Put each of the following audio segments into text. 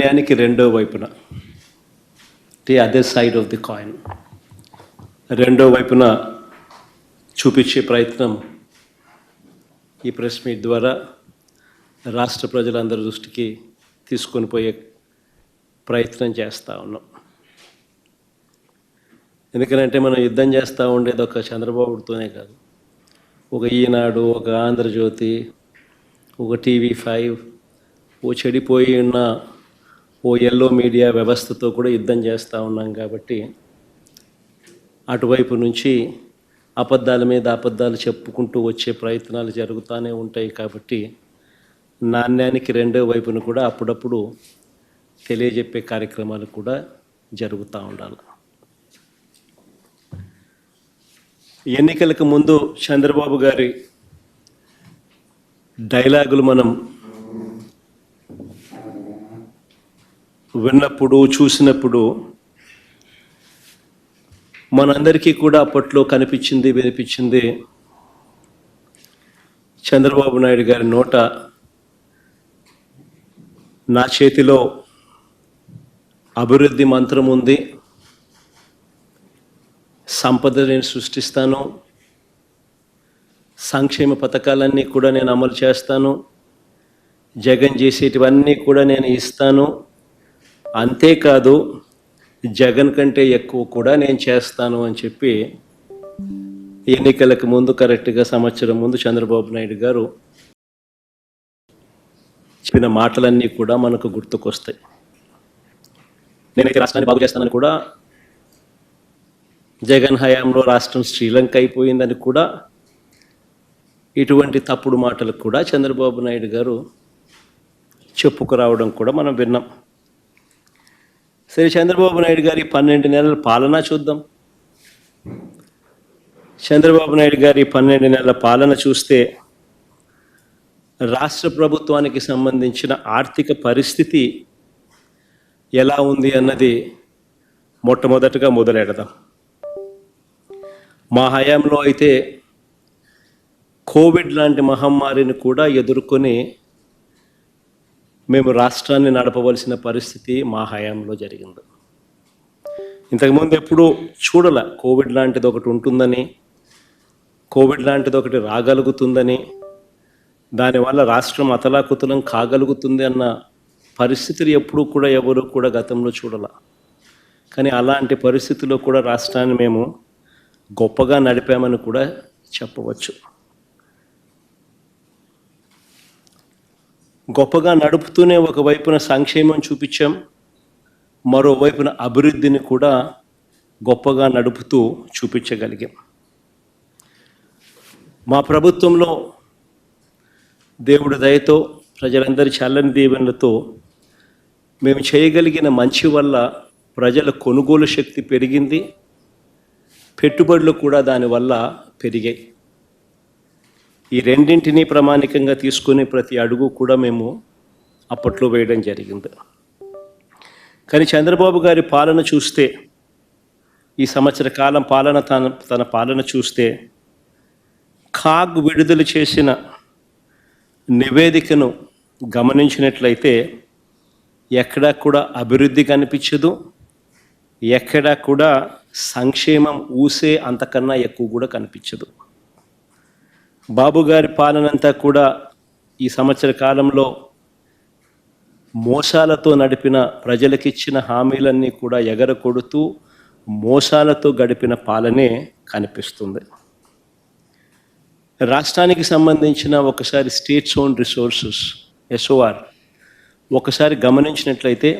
నాణ్యానికి రెండో వైపున the other side of the coin రెండో వైపున చూపించే ప్రయత్నం ఈ ప్రెస్ మీట్ ద్వారా రాష్ట్ర ప్రజలందరి దృష్టికి తీసుకొని పోయే ప్రయత్నం చేస్తూ ఉన్నాం. ఎందుకంటే మనం యుద్ధం చేస్తూ ఉండేది ఒక చంద్రబాబుతోనే కాదు. ఒక ఈనాడు ఒక ఆంధ్రజ్యోతి ఒక టీవీ ఫైవ్ ఓ చెడిపోయి ఉన్న ఓ ఎల్లో మీడియా వ్యవస్థతో కూడా యుద్ధం చేస్తూ ఉన్నాం కాబట్టి అటువైపు నుంచి అబద్ధాల మీద అబద్ధాలు చెప్పుకుంటూ వచ్చే ప్రయత్నాలు జరుగుతూనే ఉంటాయి కాబట్టి నాణ్యానికి రెండో వైపున కూడా అప్పుడప్పుడు తెలియజెప్పే కార్యక్రమాలు కూడా జరుగుతూ ఉండాలి. ఎన్నికలకు ముందు చంద్రబాబు గారి డైలాగులు మనం విన్నప్పుడు చూసినప్పుడు మనందరికీ కూడా అప్పట్లో కనిపించింది వినిపించింది చంద్రబాబు నాయుడు గారి నోట నా చేతిలో అభివృద్ధి మంత్రం ఉంది. సంపద నేను సృష్టిస్తాను. సంక్షేమ పథకాలన్నీ కూడా నేను అమలు చేస్తాను. జగన్ చేసేటివన్నీ కూడా నేను ఇస్తాను. అంతేకాదు జగన్ కంటే ఎక్కువ కూడా నేను చేస్తాను అని చెప్పి ఎన్నికలకు ముందు కరెక్ట్గా సంవత్సరం ముందు చంద్రబాబు నాయుడు గారు చెప్పిన మాటలన్నీ కూడా మనకు గుర్తుకొస్తాయి. నేనైతే రాష్ట్రాన్ని బాగు చేస్తానని కూడా జగన్ హయాంలో రాష్ట్రం శ్రీలంక అయిపోయిందని కూడా ఇటువంటి తప్పుడు మాటలు కూడా చంద్రబాబు నాయుడు గారు చెప్పుకురావడం కూడా మనం విన్నాం. సరే చంద్రబాబు నాయుడు గారి పన్నెండు నెలల పాలన చూద్దాం. చంద్రబాబు నాయుడు గారి పన్నెండు నెలల పాలన చూస్తే రాష్ట్ర ప్రభుత్వానికి సంబంధించిన ఆర్థిక పరిస్థితి ఎలా ఉంది అన్నది మొట్టమొదటగా మొదలెడదాం. మా హయాంలో అయితే కోవిడ్ లాంటి మహమ్మారిని కూడా ఎదుర్కొని మేము రాష్ట్రాన్ని నడపవలసిన పరిస్థితి మా హయాంలో జరిగింది. ఇంతకుముందు ఎప్పుడూ చూడల కోవిడ్ లాంటిది ఒకటి ఉంటుందని కోవిడ్ లాంటిది ఒకటి రాగలుగుతుందని దానివల్ల రాష్ట్రం అతలాకుతలం కాగలుగుతుంది అన్న పరిస్థితులు ఎప్పుడూ కూడా ఎవరు కూడా గతంలో చూడాల. కానీ అలాంటి పరిస్థితుల్లో కూడా రాష్ట్రాన్ని మేము గొప్పగా నడిపామని కూడా చెప్పవచ్చు. గొప్పగా నడుపుతూనే ఒకవైపున సంక్షేమం చూపించాం మరోవైపున అభివృద్ధిని కూడా గొప్పగా నడుపుతూ చూపించగలిగాం. మా ప్రభుత్వంలో దేవుడి దయతో ప్రజలందరి చల్లని దీవెనలతో మేము చేయగలిగిన మంచి వల్ల ప్రజల కొనుగోలు శక్తి పెరిగింది పెట్టుబడులు కూడా దానివల్ల పెరిగాయి. ఈ రెండింటినీ ప్రామాణికంగా తీసుకునే ప్రతి అడుగు కూడా మేము అప్పట్లో వేయడం జరిగింది. కానీ చంద్రబాబు గారి పాలన చూస్తే ఈ సంవత్సర కాలం పాలన తన తన పాలన చూస్తే కాగ్ విడుదల చేసిన నివేదికను గమనించినట్లయితే ఎక్కడా కూడా అభివృద్ధి కనిపించదు ఎక్కడా కూడా సంక్షేమం ఊసే అంతకన్నా ఎక్కువ కూడా కనిపించదు. బాబు గారి పాలనంతా కూడా ఈ సంవత్సర కాలంలో మోసాలతో నడిపిన ప్రజలకిచ్చిన హామీలన్నీ కూడా ఎగరకొడుతూ మోసాలతో గడిపిన పాలనే కనిపిస్తుంది. రాష్ట్రానికి సంబంధించిన ఒకసారి స్టేట్స్ ఓన్ రిసోర్సెస్ ఎస్ఓఆర్ ఒకసారి గమనించినట్లయితే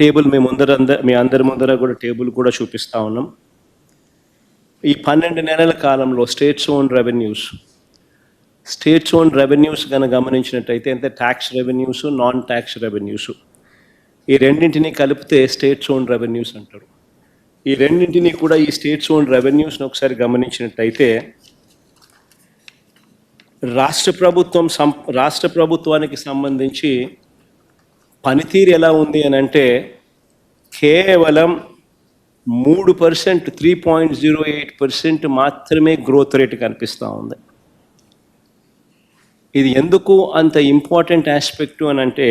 టేబుల్ మీ ముందర మీ అందరి ముందర కూడా టేబుల్ కూడా చూపిస్తా ఉన్నాం. ఈ పన్నెండు నెలల కాలంలో states own revenues states own revenues కనుక గమనించినట్టయితే అంటే tax revenues non tax revenues. ఈ రెండింటిని కలిపితే స్టేట్స్ ఓన్ రెవెన్యూస్ అంటారు. ఈ రెండింటిని కూడా ఈ స్టేట్స్ ఓన్ రెవెన్యూస్ని ఒకసారి గమనించినట్టయితే రాష్ట్ర ప్రభుత్వం సం రాష్ట్ర ప్రభుత్వానికి సంబంధించి పనితీరు ఎలా ఉంది అని అంటే కేవలం మూడు percent three point zero eight percent మాత్రమే గ్రోత్ రేట్ కనిపిస్తూ ఉంది. ఇది ఎందుకు అంత ఇంపార్టెంట్ ఆస్పెక్ట్ అని అంటే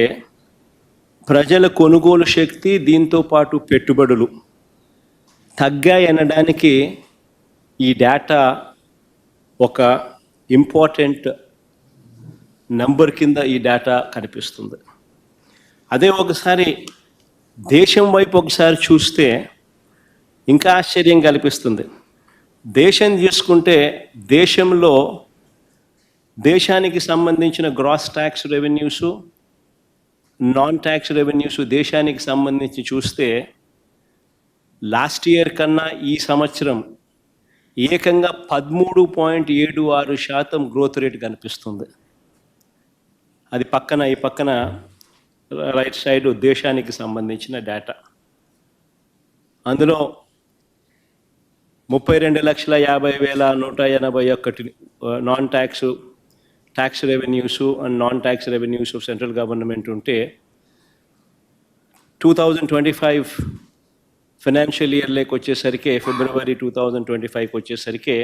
ప్రజల కొనుగోలు శక్తి దీంతో పాటు పెట్టుబడులు తగ్గాయి అనడానికి ఈ డేటా ఒక ఇంపార్టెంట్ నంబర్ కింద ఈ డేటా కనిపిస్తుంది. అదే ఒకసారి దేశం వైపు ఒకసారి చూస్తే ఇంకా ఆశ్చర్యం కల్పిస్తుంది. దేశం తీసుకుంటే దేశంలో దేశానికి సంబంధించిన gross tax revenues non tax revenues దేశానికి సంబంధించి చూస్తే లాస్ట్ ఇయర్ కన్నా ఈ సంవత్సరం ఏకంగా పదమూడు పాయింట్ ఏడు ఆరు శాతం గ్రోత్ రేట్ కనిపిస్తుంది. అది పక్కన ఈ పక్కన రైట్ సైడ్ దేశానికి సంబంధించిన డేటా అందులో ముప్పై రెండు లక్షల యాభై వేల నూట ఎనభై ఒకటి uh, non tax tax revenues and non tax revenues of central government ఉంటే two thousand twenty five financial ఇయర్లోకి వచ్చేసరికి ఫిబ్రవరి టూ థౌజండ్ ట్వంటీ ఫైవ్కి వచ్చేసరికి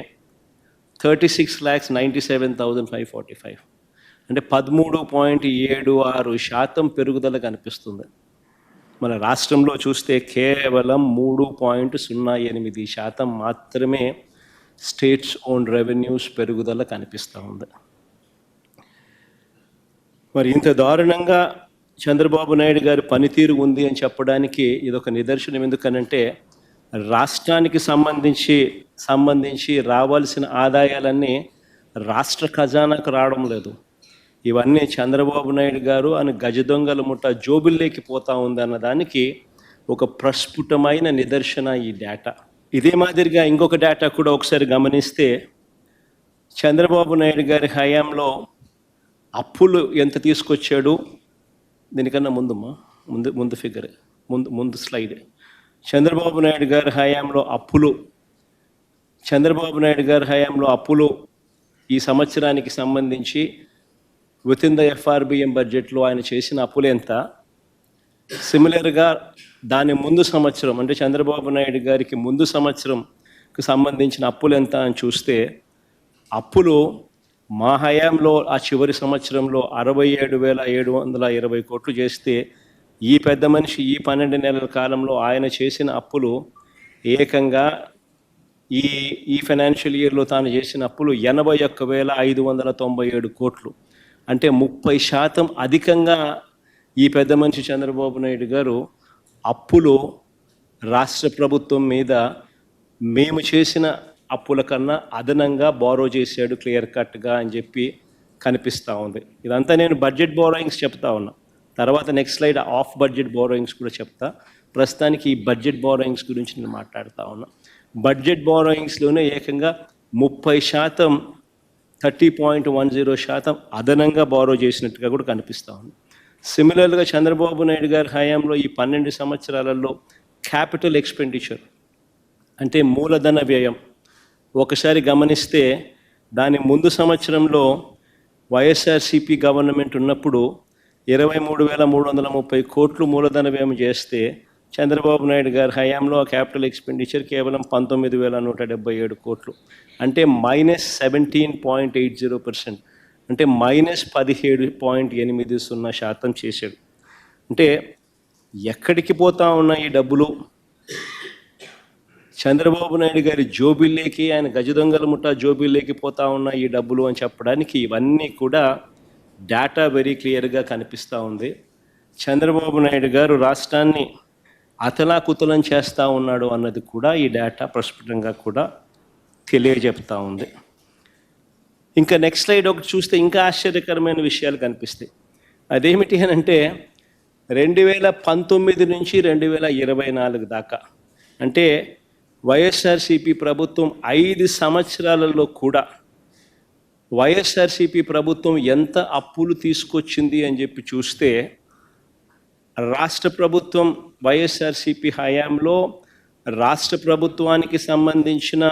thirty six lakhs ninety seven thousand five forty five అంటే పదమూడు పాయింట్ ఏడు ఆరు శాతం పెరుగుదల కనిపిస్తుంది. మన రాష్ట్రంలో చూస్తే కేవలం మూడు పాయింట్ సున్నా ఎనిమిది శాతం మాత్రమే స్టేట్స్ ఓన్ రెవెన్యూస్ పెరుగుదల కనిపిస్తూ ఉంది. మరి ఇంత దారుణంగా చంద్రబాబు నాయుడు గారి పనితీరు ఉంది అని చెప్పడానికి ఇదొక నిదర్శనం. ఎందుకనంటే రాష్ట్రానికి సంబంధించి సంబంధించి రావాల్సిన ఆదాయాలన్నీ రాష్ట్ర ఖజానాకు రావడం లేదు. ఇవన్నీ చంద్రబాబు నాయుడు గారు అని గజ దొంగల ముఠ జోబుల్లోకి పోతా ఉందన్న దానికి ఒక ప్రస్ఫుటమైన నిదర్శన ఈ డేటా. ఇదే మాదిరిగా ఇంకొక డేటా కూడా ఒకసారి గమనిస్తే చంద్రబాబు నాయుడు గారి హయాంలో అప్పులు ఎంత తీసుకొచ్చాడు? దీనికన్నా ముందుమ్మా ముందు ముందు ఫిగర్ ముందు ముందు స్లైడ్ చంద్రబాబు నాయుడు గారి హయాంలో అప్పులు. చంద్రబాబు నాయుడు గారి హయాంలో అప్పులు ఈ సంవత్సరానికి సంబంధించి విత్ ఇన్ ద ఎఫ్ఆర్బిఎం బడ్జెట్లో ఆయన చేసిన అప్పులు ఎంత? సిమిలర్గా దాని ముందు సంవత్సరం అంటే చంద్రబాబు నాయుడు గారికి ముందు సంవత్సరంకి సంబంధించిన అప్పులు ఎంత అని చూస్తే అప్పులు మా హయాంలో ఆ చివరి సంవత్సరంలో అరవై ఏడు వేల ఏడు వందల ఇరవై కోట్లు చేస్తే ఈ పెద్ద మనిషి ఈ పన్నెండు నెలల కాలంలో ఆయన చేసిన అప్పులు ఏకంగా ఈ ఈ ఫైనాన్షియల్ ఇయర్లో తాను చేసిన అప్పులు ఎనభై ఒక్క వేల ఐదు వందల తొంభై ఏడు కోట్లు. అంటే ముప్పై శాతం అధికంగా ఈ పెద్ద మనిషి చంద్రబాబు నాయుడు గారు అప్పులు రాష్ట్ర ప్రభుత్వం మీద మేము చేసిన అప్పుల కన్నా అదనంగా బారో చేశాడు క్లియర్ కట్గా అని చెప్పి కనిపిస్తూ ఉంది. ఇదంతా నేను బడ్జెట్ బోరోయింగ్స్ చెప్తా ఉన్నా. తర్వాత next slide of budget borrowings కూడా చెప్తా. ప్రస్తుతానికి ఈ బడ్జెట్ బోరోయింగ్స్ గురించి నేను మాట్లాడుతూ ఉన్నా. బడ్జెట్ బోరోయింగ్స్లోనే ఏకంగా ముప్పై శాతం థర్టీ పాయింట్ వన్ జీరో శాతం అదనంగా బారో చేసినట్టుగా కూడా కనిపిస్తూ ఉంది. సిమిలర్గా చంద్రబాబు నాయుడు గారి హయాంలో ఈ పన్నెండు సంవత్సరాలలో క్యాపిటల్ ఎక్స్పెండిచర్ అంటే మూలధన వ్యయం ఒకసారి గమనిస్తే దాని ముందు సంవత్సరంలో వైఎస్ఆర్సీపీ గవర్నమెంట్ ఉన్నప్పుడు ఇరవై మూడు వేల మూడు వందల ముప్పై కోట్లు మూలధన వ్యయం చేస్తే చంద్రబాబు నాయుడు గారి హయాంలో ఆ క్యాపిటల్ ఎక్స్పెండిచర్ కేవలం పంతొమ్మిది వేల నూట డెబ్బై ఏడు కోట్లు. అంటే minus seventeen point eight zero percent. అంటే మైనస్ పదిహేడు పాయింట్ ఎనిమిది సున్నా శాతం చేశాడు. అంటే ఎక్కడికి పోతా ఉన్న ఈ డబ్బులు చంద్రబాబు నాయుడు గారి జోబిల్లేకి ఆయన గజదొంగల ముఠా జోబిల్లేకి పోతా ఉన్న ఈ డబ్బులు అని చెప్పడానికి ఇవన్నీ కూడా డేటా వెరీ క్లియర్గా కనిపిస్తూ ఉంది. చంద్రబాబు నాయుడు గారు రాష్ట్రాన్ని అతలాకుతలం చేస్తూ ఉన్నాడు అన్నది కూడా ఈ డేటా ప్రస్ఫుటంగా కూడా తెలియజెప్తా ఉంది. ఇంకా నెక్స్ట్ స్లైడ్ ఒకటి చూస్తే ఇంకా ఆశ్చర్యకరమైన విషయాలు కనిపిస్తాయి. అదేమిటి అని అంటే రెండు వేల పంతొమ్మిది నుంచి రెండు వేల ఇరవై నాలుగు దాకా. అంటే వైఎస్ఆర్సిపి ప్రభుత్వం ఐదు సంవత్సరాలలో కూడా వైఎస్ఆర్సిపి ప్రభుత్వం ఎంత అప్పులు తీసుకొచ్చింది అని చెప్పి చూస్తే రాష్ట్ర ప్రభుత్వం వైఎస్ఆర్సిపి హయాంలో రాష్ట్ర ప్రభుత్వానికి సంబంధించిన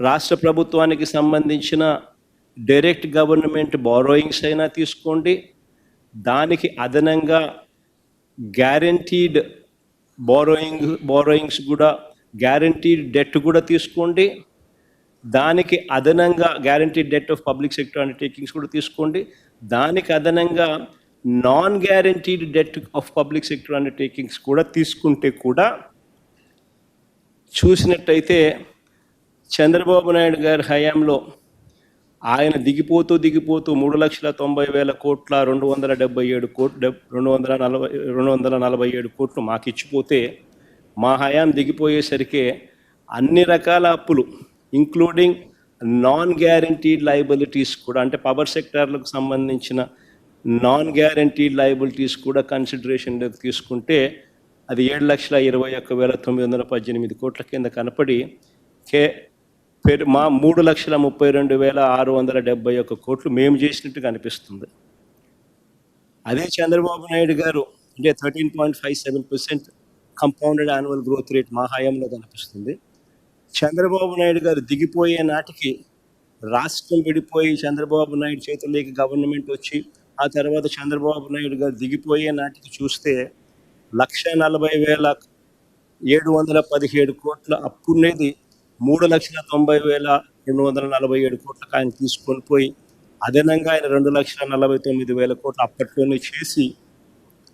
రాష్ట్ర ప్రభుత్వానికి సంబంధించిన డైరెక్ట్ గవర్నమెంట్ బారోయింగ్స్ అయినా తీసుకోండి. దానికి అదనంగా గ్యారంటీడ్ బారోయింగ్ బారోయింగ్స్ కూడా గ్యారంటీడ్ డెట్ కూడా తీసుకోండి. దానికి అదనంగా guarantee debt of public sector undertakings కూడా తీసుకోండి. దానికి అదనంగా non guaranteed debt of public sector undertakings కూడా తీసుకుంటే కూడా చూసినట్టయితే చంద్రబాబు నాయుడు గారి హయాంలో ఆయన దిగిపోతూ దిగిపోతూ మూడు లక్షల తొంభై వేల కోట్ల రెండు వందల డెబ్బై ఏడు కోట్లు రెండు వందల నలభై రెండు వందల నలభై ఏడు కోట్లు మాకు ఇచ్చిపోతే మా హయాం దిగిపోయేసరికి అన్ని రకాల అప్పులు ఇంక్లూడింగ్ నాన్ గ్యారంటీడ్ లయబిలిటీస్ కూడా అంటే పవర్ సెక్టార్లకు సంబంధించిన నాన్ గ్యారంటీడ్ లయబిలిటీస్ కూడా కన్సిడరేషన్లోకి తీసుకుంటే అది ఏడు లక్షల ఇరవై ఒక్క వేల తొమ్మిది వందల పద్దెనిమిది కోట్ల కింద కనపడి కే పేరు మా మూడు లక్షల ముప్పై రెండు వేల ఆరు వందల డెబ్బై ఒక్క కోట్లు మేము చేసినట్టు కనిపిస్తుంది అదే చంద్రబాబు నాయుడు గారు అంటే thirteen point five seven percent compounded annual growth rate మా హయాంలో కనిపిస్తుంది. చంద్రబాబు నాయుడు గారు దిగిపోయే నాటికి రాష్ట్రం విడిపోయి చంద్రబాబు నాయుడు చేతుల్లోకి గవర్నమెంట్ వచ్చి ఆ తర్వాత చంద్రబాబు నాయుడు గారు దిగిపోయే నాటికి చూస్తే లక్ష నలభై వేల ఏడు వందల పదిహేడు కోట్ల అప్పునేది మూడు లక్షల తొంభై వేల రెండు వందల నలభై ఏడు కోట్లకు ఆయన తీసుకొని పోయి అదనంగా ఆయన రెండు లక్షల నలభై తొమ్మిది వేల కోట్లు అప్పట్లోనే చేసి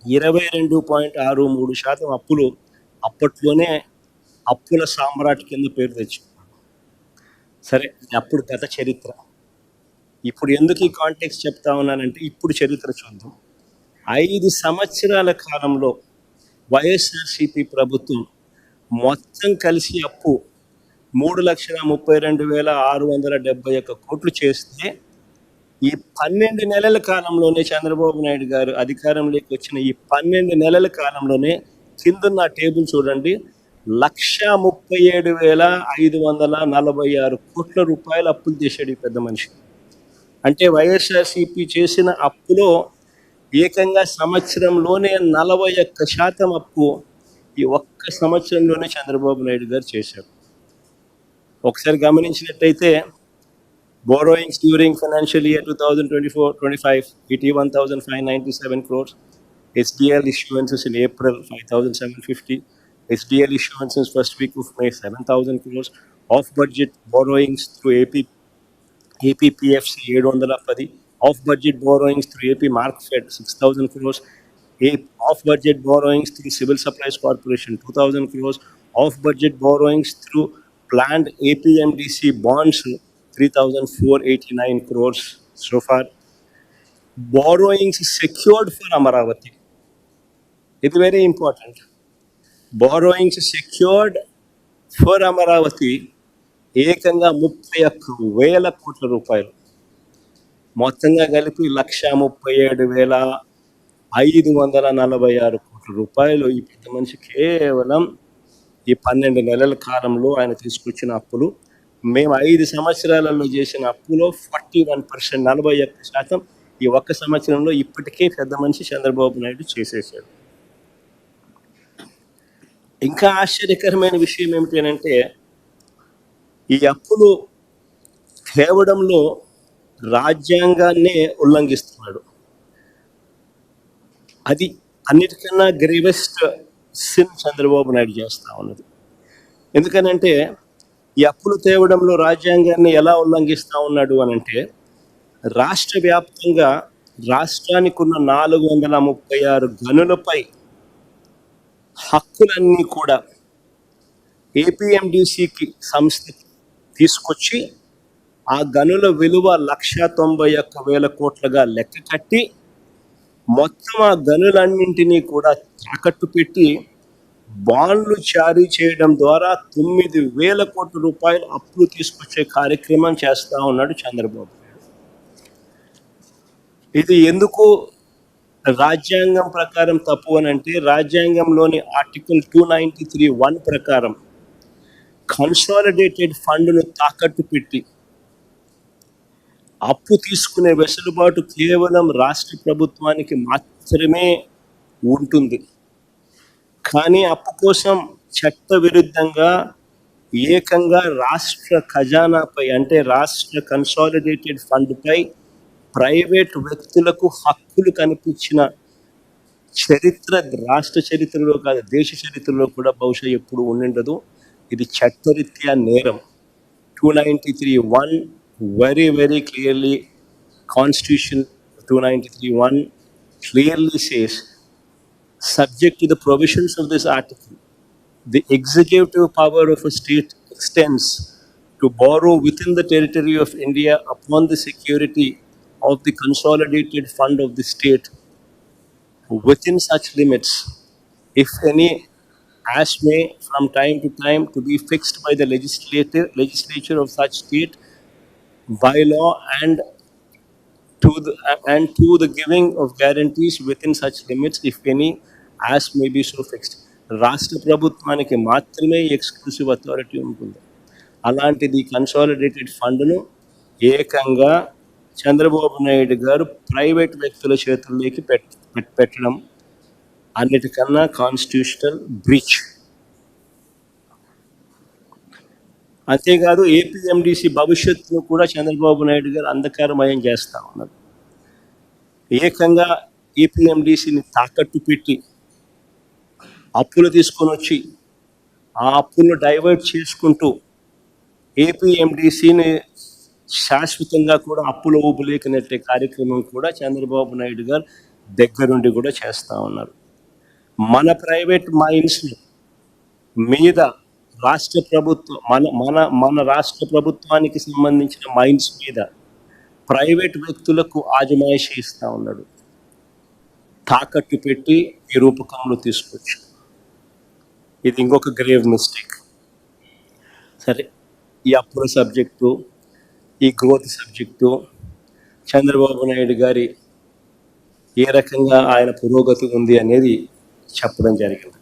ఇరవై రెండు పాయింట్ ఆరు మూడు శాతం అప్పులు అప్పట్లోనే అప్పుల సామ్రాట్ కింద పేరు తెచ్చుకున్నాడు. సరే అప్పుడు గత చరిత్ర. ఇప్పుడు ఎందుకు ఈ కాంటెక్స్ చెప్తా ఉన్నానంటే ఇప్పుడు చరిత్ర చూద్దాం. ఐదు సంవత్సరాల కాలంలో వైఎస్ఆర్సిపి ప్రభుత్వం మొత్తం కలిసి అప్పు మూడు లక్షల ముప్పై రెండు వేల ఆరు వందల డెబ్బై ఒక్క కోట్లు చేస్తే ఈ పన్నెండు నెలల కాలంలోనే చంద్రబాబు నాయుడు గారు అధికారంలోకి వచ్చిన ఈ పన్నెండు నెలల కాలంలోనే కిందన్న టేబుల్ చూడండి. లక్ష ముప్పై ఏడు వేల ఐదు వందల నలభై ఆరు కోట్ల రూపాయలు అప్పులు చేశాడు ఈ పెద్ద మనిషి. అంటే వైఎస్ఆర్సిపి చేసిన అప్పులో ఏకంగా సంవత్సరంలోనే నలభై ఒక్క శాతం అప్పు ఈ ఒక్క సంవత్సరంలోనే చంద్రబాబు నాయుడు గారు చేశారు ఒకసారి గమనించినట్టయితే borrowings during financial year 2024-25 it 1597 crores. SDL issuances in April 5750 SDL issuances first week of May 7000 crores. Off budget borrowings through AP APPFC 710 off budget borrowings through AP Markfed 6000 crores. A- off budget borrowings through Civil Supplies Corporation 2000 crores. Off budget borrowings through planned APMDC bonds 3489 crores so far. Borrowings secured for Amaravati. It's very important. Borrowings secured for Amaravati ఏకంగా ముప్పై ఒక్క వేల కోట్ల రూపాయలు మొత్తంగా కలిపి లక్ష ముప్పై ఏడు వేల ఐదు వందల నలభై ఆరు కోట్ల రూపాయలు ఈ పెద్ద మనిషి కేవలం ఈ పన్నెండు నెలల కాలంలో ఆయన తీసుకొచ్చిన అప్పులు మేము ఐదు సంవత్సరాలలో చేసిన అప్పులో ఫార్టీ వన్ పర్సెంట్ నలభై ఒక్క శాతం ఈ ఒక్క సంవత్సరంలో ఇప్పటికే పెద్ద మనిషి చంద్రబాబు నాయుడు చేసేసాడు. ఇంకా ఆశ్చర్యకరమైన విషయం ఏమిటి అంటే ఈ అప్పులు తేవడంలో రాజ్యాంగాన్నే ఉల్లంఘిస్తున్నాడు. అది అన్నిటికన్నా గ్రేవెస్ట్ సిన్ చంద్రబాబు నాయుడు చేస్తా ఉన్నది. ఎందుకనంటే ఈ అప్పులు తేవడంలో రాజ్యాంగాన్ని ఎలా ఉల్లంఘిస్తా ఉన్నాడు అని అంటే రాష్ట్ర వ్యాప్తంగా రాష్ట్రానికి ఉన్న నాలుగు వందల ముప్పై ఆరు గనులపై హక్కులన్నీ కూడా ఏపీఎండిసికి సంస్థ తీసుకొచ్చి ఆ గనుల విలువ లక్ష తొంభై ఒక్క వేల కోట్లుగా లెక్క కట్టి మొత్తం ఆ గనులన్నింటినీ కూడా తాకట్టు పెట్టి బాండ్లు జారీ చేయడం ద్వారా తొమ్మిది వేల కోట్ల రూపాయలు అప్పులు తీసుకొచ్చే కార్యక్రమం చేస్తా ఉన్నాడు చంద్రబాబు నాయుడు. ఇది ఎందుకు రాజ్యాంగం ప్రకారం తప్పు అని అంటే రాజ్యాంగంలోని article two ninety three one ప్రకారం కన్సాలిడేటెడ్ ఫండ్ను తాకట్టు పెట్టి అప్పు తీసుకునే వెసులుబాటు కేవలం రాష్ట్ర ప్రభుత్వానికి మాత్రమే ఉంటుంది కానీ అప్పు కోసం చట్ట విరుద్ధంగా ఏకంగా రాష్ట్ర ఖజానాపై అంటే రాష్ట్ర కన్సాలిడేటెడ్ ఫండ్పై ప్రైవేట్ వ్యక్తులకు హక్కులు కనిపించిన చరిత్ర రాష్ట్ర చరిత్రలో కాదు దేశ చరిత్రలో కూడా బహుశా ఎప్పుడు ఉండిండదు. ఇది చట్టరీత్యా నేరం. Two ninety three one very very clearly constitution two ninety three one clearly says subject to the provisions of this article, the executive power of a state extends to borrow within the territory of India upon the security of the consolidated fund of the state within such limits, if any, as may from time to time to be fixed by the legislative legislature of such state by law and to the and to the giving of guarantees within such limits, if any, as may be so fixed. రాష్ట్ర ప్రభుత్వానికి మాత్రమే exclusive authority ఉంటుంది అలాంటిది consolidated ఫండ్ను ఏకంగా చంద్రబాబు నాయుడు గారు private వ్యక్తుల చేతుల్లోకి పెట్ పెట్టడం అన్నిటికన్నా కాన్స్టిట్యూషనల్ బ్రిడ్జ్ అంతేకాదు ఏపీఎండిసి భవిష్యత్తును కూడా చంద్రబాబు నాయుడు గారు అంధకారమయం చేస్తా ఉన్నారు. ఏకంగా ఏపీఎండిసిని తాకట్టు పెట్టి అప్పులు తీసుకొని వచ్చి ఆ అప్పులను డైవర్ట్ చేసుకుంటూ ఏపీఎండిసిని శాశ్వతంగా కూడా అప్పుల ఊపులేకనట్టే కార్యక్రమం కూడా చంద్రబాబు నాయుడు గారు దగ్గరుండి కూడా చేస్తూ ఉన్నారు. మన ప్రైవేట్ మైన్స్ మీద రాష్ట్ర ప్రభుత్వం మన మన మన రాష్ట్ర ప్రభుత్వానికి సంబంధించిన మైండ్స్ మీద ప్రైవేట్ వ్యక్తులకు ఆజమాయిషి ఇస్తా ఉన్నాడు. తాకట్టు పెట్టి ఈ రూపకంలో తీసుకొచ్చు ఇది ఇంకొక గ్రేవ్ మిస్టేక్ సరే ఈ అప్పుల సబ్జెక్టు ఈ గ్రోత్ సబ్జెక్టు చంద్రబాబు నాయుడు గారి ఏ రకంగా ఆయన పురోగతి ఉంది అనేది చెప్పడం జరిగింది.